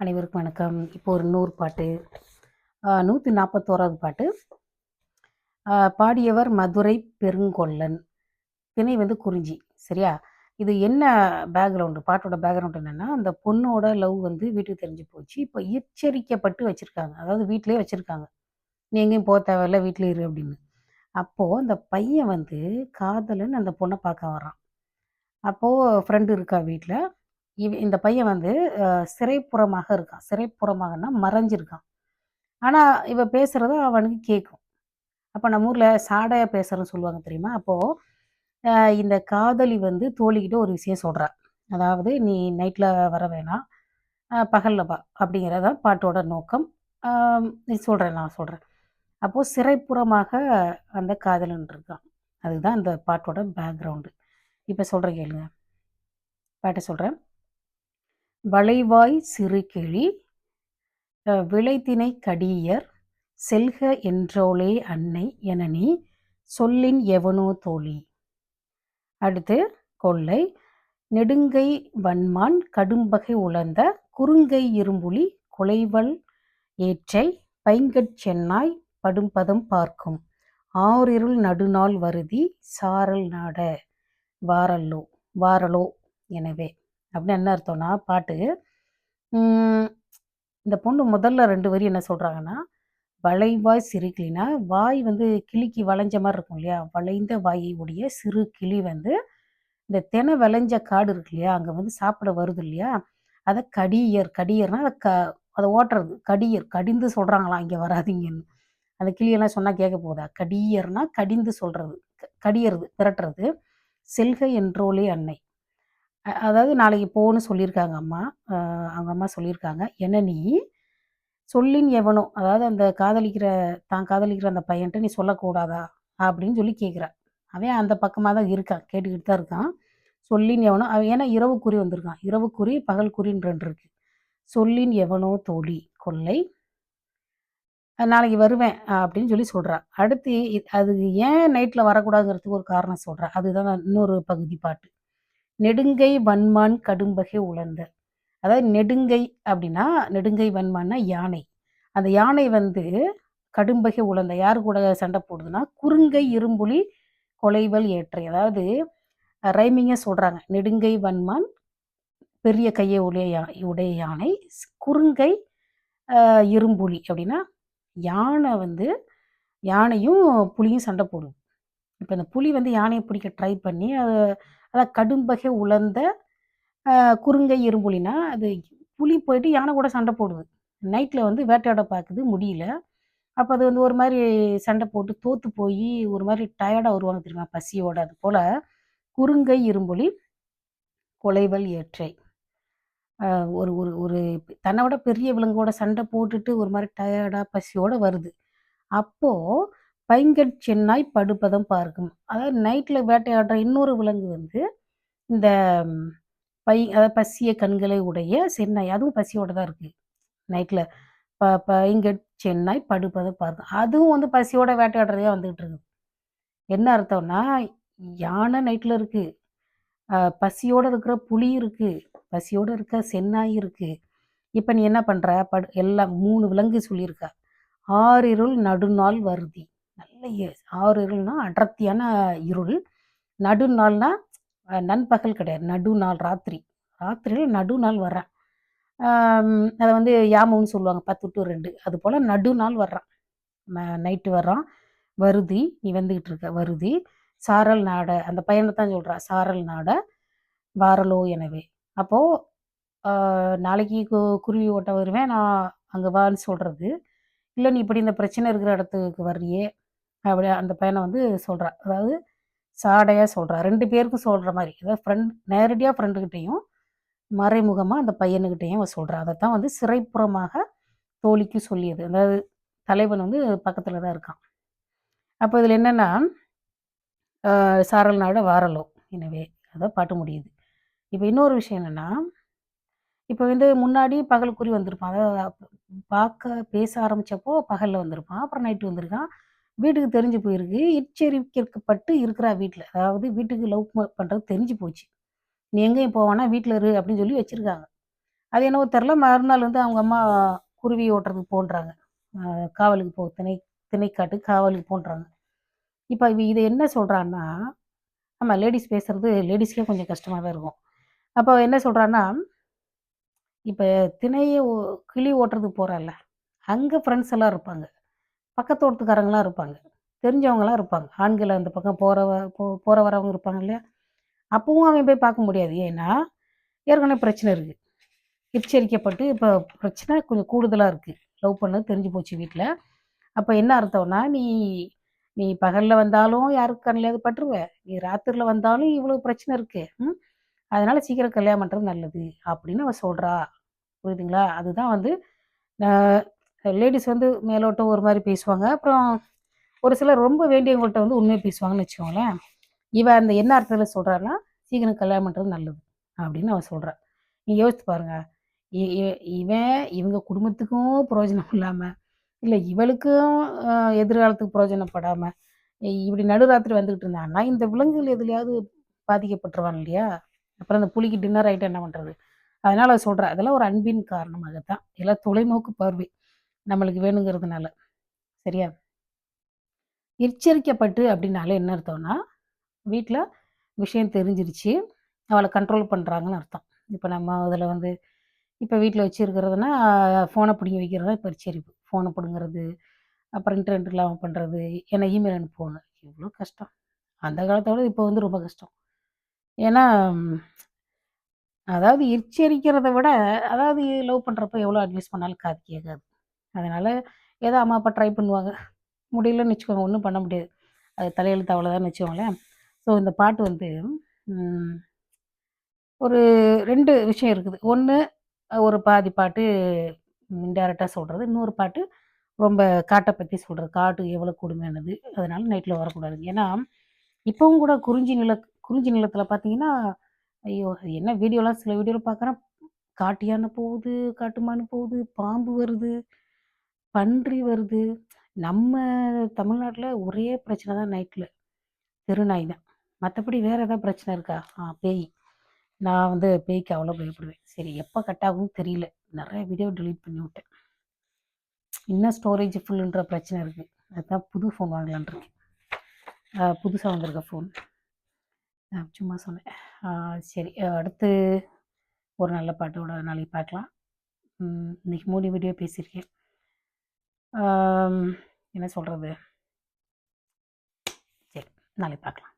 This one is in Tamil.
அனைவருக்கும் வணக்கம். இப்போ ஒரு நூறு பாட்டு. நூற்றி நாற்பத்தோராவது பாட்டு. பாடியவர் மதுரை பெருங்கொல்லன் திணை வந்து குறிஞ்சி. சரியா? இது என்ன பேக்ரவுண்டு பாட்டோட பேக்ரவுண்ட் என்னென்னா அந்த பொண்ணோட லவ் வந்து வீட்டுக்கு தெரிஞ்சு போச்சு. இப்போ எச்சரிக்கப்பட்டு வச்சுருக்காங்க. அதாவது வீட்டிலே வச்சுருக்காங்க. நீ எங்கேயும் போக தேவையில்ல வீட்டிலே இரு அப்படின்னு. அப்போது அந்த பையன் வந்து காதலன் அந்த பொண்ணை பார்க்க வரான் அப்போது ஃப்ரெண்டு இருக்கா வீட்டில் இவ் இந்த பையன் வந்து சிறைப்புறமாக இருக்கான். சிறைப்புறமாகனா மறைஞ்சிருக்கான். ஆனால் இவ பேசுகிறத அவனுக்கு கேட்கும் அப்போ நம்ம ஊரில் சாடையா பேசுகிறேன்னு சொல்லுவாங்க தெரியுமா? அப்போது இந்த காதலி வந்து தோழிக்கிட்ட ஒரு விஷயம் சொல்கிறா அதாவது நீ நைட்டில் வர வேணாம். பகலில் வா. அப்படிங்கிறத பாட்டோட நோக்கம். நீ சொல்கிறேன் நான் சொல்கிறேன் அப்போது சிறைப்புறமாக அந்த காதலன் இருக்கான். அதுதான் அந்த பாட்டோட பேக்ரவுண்டு இப்போ சொல்கிறேன் கேளுங்க. பாட்டை சொல்கிறேன் வளைவாய் சிறு கிளி கடியர் செல்க என்றோளே அன்னை என நீ சொல்லின் எவனோ தோழி. அடுத்து கொள்ளை நெடுங்கை வன்மான் கடும்பகை உழந்த குறுங்கை இரும்புலி கொலைவல் ஏற்றை பைங்கட் சென்னாய் படும்பதம் பார்க்கும். ஆறிருள் நடுநாள் வருதி சாரல் நாட வாரல்லோ வாரலோ எனவே அப்படின்னு என்ன அர்த்தம்னா பாட்டு. இந்த பொண்ணு முதல்ல ரெண்டு வரி என்ன சொல்கிறாங்கன்னா வளைவாய் சிறு கிளினா வாய் வந்து கிளிக்கு வளைஞ்ச மாதிரி இருக்கும் இல்லையா? வளைந்த வாயை உடைய சிறு கிளி வந்து இந்த தெனை விளைஞ்ச காடு இருக்கு இல்லையா? அங்கே வந்து சாப்பிட வருது இல்லையா? அதை கடியர் கடியர்னா அதை க அதை ஓட்டுறது. கடியர் கடிந்து சொல்கிறாங்களாம் இங்கே வராதிங்கன்னு. அந்த கிளியெல்லாம் சொன்னால் கேட்க போதா கடியர்னா கடிந்து சொல்கிறது கடியறது திரட்டுறது செல்க என்றோலே அன்னை. அதாவது நாளைக்கு போன்னு சொல்லியிருக்காங்க அம்மா. அவங்க அம்மா சொல்லியிருக்காங்க. என்ன நீ? சொல்லின் எவனோ அதாவது அந்த காதலிக்கிற தான் காதலிக்கிற அந்த பையன்ட்ட நீ சொல்லக்கூடாதா அப்படின்னு சொல்லி கேட்குறா அவன் அந்த பக்கமாக தான் இருக்கான் கேட்டுக்கிட்டு தான் இருக்கான். சொல்லின் எவனோ அவன் ஏன்னா இரவு குறி வந்திருக்கான். இரவு குறி பகல் குறின்னு ரெண்டு இருக்கு. சொல்லின் எவனோ தோழி கொள்ளை நாளைக்கு வருவேன் அப்படின்னு சொல்லி சொல்கிறா அடுத்து அது ஏன் நைட்டில் வரக்கூடாதுங்கிறதுக்கு ஒரு காரணம் சொல்றா. அதுதான் இன்னொரு பகுதி பாட்டு. நெடுங்கை வன்மான் கடும்பகை உழந்த அதாவது நெடுங்கை அப்படின்னா நெடுங்கை வன்மான்னா யானை. அந்த யானை வந்து கடும்பகை உழந்த யார் கூட சண்டை போடுதுன்னா குறுங்கை இரும்புலி கொலைவல் ஏற்றை. அதாவது ரைமிங்காக சொல்கிறாங்க நெடுங்கை வன்மான் பெரிய கையை உடைய யா- உடைய யானை ஸ்- குறுங்கை இரும்புலி அப்படின்னா யானை வந்து யானையும் புலியும் சண்டை போடும் இப்போ இந்த புலி வந்து யானையை பிடிக்க ட்ரை பண்ணி அது அதான் கடும்பகை உலர்ந்த குறுங்கை இரும்புலினா அது புலி போயிட்டு யானை கூட சண்டை போடுது. நைட்டில் வந்து வேட்டையாட பார்க்குது முடியல. அப்போ அது வந்து ஒரு மாதிரி சண்டை போட்டு தோத்து போய் ஒரு மாதிரி டயர்டாக வருவாங்க தெரியுமா பசியோட. அது போல் குறுங்கை இரும்புலி கொலைவல் ஏற்றை. ஒரு ஒரு ஒரு தன்னை விட பெரிய விலங்கோட சண்டை போட்டுட்டு ஒரு மாதிரி டயர்டாக பசியோட வருது. அப்போது பைங்கட் சென்னாய் படுப்பதம் பார்க்கும். அதாவது நைட்டில் வேட்டையாடுற இன்னொரு விலங்கு வந்து இந்த பை அதாவது பசிய கண்களை உடைய சென்னாய். அதுவும் பசியோட தான் இருக்குது நைட்டில் ப பைங்கட் சென்னாய் படுப்பதம் பார்க்கும். அதுவும் வந்து பசியோட வேட்டையாடுறதே வந்துகிட்டு இருக்குது. என்ன அர்த்தம்னா யானை நைட்டில் இருக்குது பசியோடு இருக்கிற புலி இருக்குது பசியோடு இருக்க சென்னாய் இருக்குது இப்போ நீ என்ன பண்ணுற படு எல்லாம் மூணு விலங்கு சொல்லியிருக்கா. ஆறிருள் நடுநாள் வருதி. நல்ல இ- ஆறு இருள்னா அடர்த்தியான இருள். நடுநாள்னா அஹ், நண்பகல் கிடையாது. நடுநாள் ராத்திரி. ராத்திரியில் நடுநாள் வர்றேன். அதை வந்து யாமம்னு சொல்லுவாங்க. பத்து டு ரெண்டு. அது போல் நடுநாள் வர்றான். நைட்டு வர்றான் வருதி நீ வந்துக்கிட்டு இருக்க. வருதி சாரல் நாட. அந்த பையனை தான் சொல்கிறா சாரல் நாட வாரலோ எனவே. அப்போது நாளைக்கு கு குருவி ஓட்ட வருவேன். நான் அங்கே வான்னு சொல்கிறது இல்லை நீ இப்படி இந்த பிரச்சனை இருக்கிற இடத்துக்கு வர்றியே. அப்படி அந்த பையனை வந்து சொல்கிறான் அதாவது சாடையாக சொல்கிறா ரெண்டு பேருக்கும் சொல்கிற மாதிரி. அதாவது ஃப்ரெண்ட் நேரடியாக ஃப்ரெண்டுக்கிட்டேயும் மறைமுகமாக அந்த பையனுக்கிட்டேயும் சொல்கிறான் அதை அதைத்தான் வந்து சிறைப்புறமாக தோழிக்கு சொல்லியது. அதாவது தலைவன் வந்து பக்கத்தில் தான் இருக்கான். அப்போ இதில் என்னென்னா சாரல் நாட வாரலோ. எனவே அதான் பாட்டு முடியுது. இப்போ இன்னொரு விஷயம் என்னென்னா இப்போ வந்து முன்னாடி பகல் குறி வந்திருப்பான். அதாவது பார்க்க பேச ஆரம்பிச்சப்போ பகலில் வந்திருப்பான். அப்புறம் நைட்டு வந்திருக்கான். வீட்டுக்கு தெரிஞ்சு போயிருக்கு. எச்சரிக்கப்பட்டு இருக்கிறா வீட்டில் அதாவது வீட்டுக்கு லவ் பண்ணுறது தெரிஞ்சு போச்சு. நீ எங்கேயும் போவானா வீட்டில் இரு அப்படின்னு சொல்லி வச்சுருக்காங்க. அது என்னவோ தெரில மறுநாள் வந்து அவங்க அம்மா குருவி ஓட்டுறதுக்கு போன்றாங்க. காவலுக்கு போ திணை திணைக்காட்டு காவலுக்கு போன்றாங்க. இப்போ இவ இதை என்ன சொல்கிறான்னா ஆமாம் லேடிஸ் பேசுகிறது லேடிஸ்க்கே கொஞ்சம் கஷ்டமாக தான் இருக்கும். அப்போ என்ன சொல்கிறான்னா இப்போ திணையை ஓ- கிளி ஓட்டுறதுக்கு போகிறாள்ல அங்கே ஃப்ரெண்ட்ஸ் எல்லாம் இருப்பாங்க. பக்கத்து தோட்டத்துக்காரங்களாம் இருப்பாங்க. தெரிஞ்சவங்களாம் இருப்பாங்க. ஆண்கள் அந்த பக்கம் போகிற போ போகிற வரவங்க இருப்பாங்க இல்லையா? அப்பவும் அவன் போய் பார்க்க முடியாது. ஏன்னா ஏற்கனவே பிரச்சனை இருக்குது எச்சரிக்கப்பட்டு இப்போ பிரச்சனை கொஞ்சம் கூடுதலாக இருக்குது லவ் பண்ணது தெரிஞ்சு போச்சு வீட்டில் அப்போ என்ன அர்த்தம்னா நீ நீ பகலில் வந்தாலும் யாருக்கு கண்ணிலையாவது பட்டுருவ? நீ ராத்திரியில் வந்தாலும் இவ்வளோ பிரச்சனை இருக்கு. ம்? அதனால் சீக்கிரம் கல்யாணம் பண்ணுறது நல்லது. அப்படின்னு அவன் சொல்கிறா புரியுதுங்களா? அதுதான் வந்து லேடிஸ் வந்து மேலோட்டம் ஒரு மாதிரி பேசுவாங்க. அப்புறம் ஒரு சிலர் ரொம்ப வேண்டியவங்கள்ட்ட வந்து உண்மையை பேசுவாங்கன்னு வச்சுக்கோங்களேன். இவ அந்த என்ன அர்த்தத்தில் சொல்கிறான்னா சீக்கிரம் கல்யாணம் பண்ணுறது நல்லது அப்படின்னு அவ சொல்கிறா நீங்கள் யோசித்து பாருங்க. இ- இவன் இவங்க குடும்பத்துக்கும் பிரயோஜனம் இல்லாமல் இல்லை இவளுக்கும் எதிர்காலத்துக்கு பிரயோஜனப்படாமல் இப்படி நடுராத்திரி வந்துக்கிட்டு இருந்தான்னா இந்த விலங்குகள் எதுலையாவது பாதிக்கப்பட்டுருவான் இல்லையா? அப்புறம் அந்த புலிக்கு டின்னர் ஆகிட்டு என்ன பண்ணுறது அதனால் அவ சொல்கிறா அதெல்லாம் ஒரு அன்பின் காரணமாகத்தான். எல்லாம் தொலைநோக்கு பார்வை. நம்மளுக்கு வேணுங்கிறதுனால. சரியா? எச்சரிக்கப்பட்டு அப்படின்னாலே என்ன அர்த்தம்னா வீட்டில் விஷயம் தெரிஞ்சிருச்சு அவளை கண்ட்ரோல் பண்ணுறாங்கன்னு அர்த்தம். இப்போ நம்ம அதில் வந்து இப்போ வீட்டில் வச்சுருக்கிறதுனா ஃபோனை பிடிங்கி வைக்கிறது தான் இப்போ எச்சரிப்பு. ஃபோனை பிடுங்கிறது அப்புறம் இன்டர்நெட் இல்லாமல் பண்ணுறது ஏன்னா இமெயில் அனுப்புவாங்க எவ்வளோ கஷ்டம். அந்த காலத்தோட இப்போ வந்து ரொம்ப கஷ்டம். ஏன்னா அதாவது எச்சரிக்கிறத விட அதாவது லவ் பண்ணுறப்ப எவ்வளோ அட்வைஸ் பண்ணாலும் காது கேட்காது. அதனால் ஏதோ அம்மா அப்பா ட்ரை பண்ணுவாங்க. முடியலன்னு வச்சுக்கோங்க ஒன்றும் பண்ண முடியாது. அது தலையெழுத்து அவ்வளோதான்னு வச்சுக்கோங்களேன். ஸோ இந்த பாட்டு வந்து ஒரு ரெண்டு விஷயம் இருக்குது. ஒன்று ஒரு பாதி பாட்டு இன்டேரக்டாக சொல்கிறது இன்னொரு பாட்டு ரொம்ப காட்டை பற்றி சொல்கிறது காட்டு எவ்வளோ கொடுமையானது அதனால் நைட்டில் வரக்கூடாது. ஏன்னா இப்போவும் கூட குறிஞ்சி நில குறிஞ்சி நிலத்தில் பார்த்தீங்கன்னா ஐயோ என்ன வீடியோலாம் சில வீடியோவில் பார்க்குறேன் காட்டு யானை போகுது காட்டுமான்னு போகுது பாம்பு வருது. பன்றி வருது. நம்ம தமிழ்நாட்டில் ஒரே பிரச்சனை தான் நைட்டில் தெருநாய் தான் மற்றபடி வேறு ஏதாவது பிரச்சனை இருக்கா? ஆ பேய். நான் வந்து பேய்க்கு அவ்வளோ பயப்படுவேன். சரி எப்போ கட் ஆகும்னு தெரியல. நிறைய வீடியோ டெலீட் பண்ணி விட்டேன். இன்னும் ஸ்டோரேஜ் ஃபுல்லுன்ற பிரச்சனை இருக்குது அதுதான் புது ஃபோன் வாங்கலான் இருக்கேன். புதுசாக வந்திருக்க ஃபோன் சும்மா சொன்னேன். சரி அடுத்து ஒரு நல்ல பாட்டோட நாளைக்கு பார்க்கலாம். இன்றைக்கி இன்னைக்கு மூணு வீடியோ பேசியிருக்கேன். என்ன சொல்கிறது சரி நாளைக்கு பார்க்கலாம்.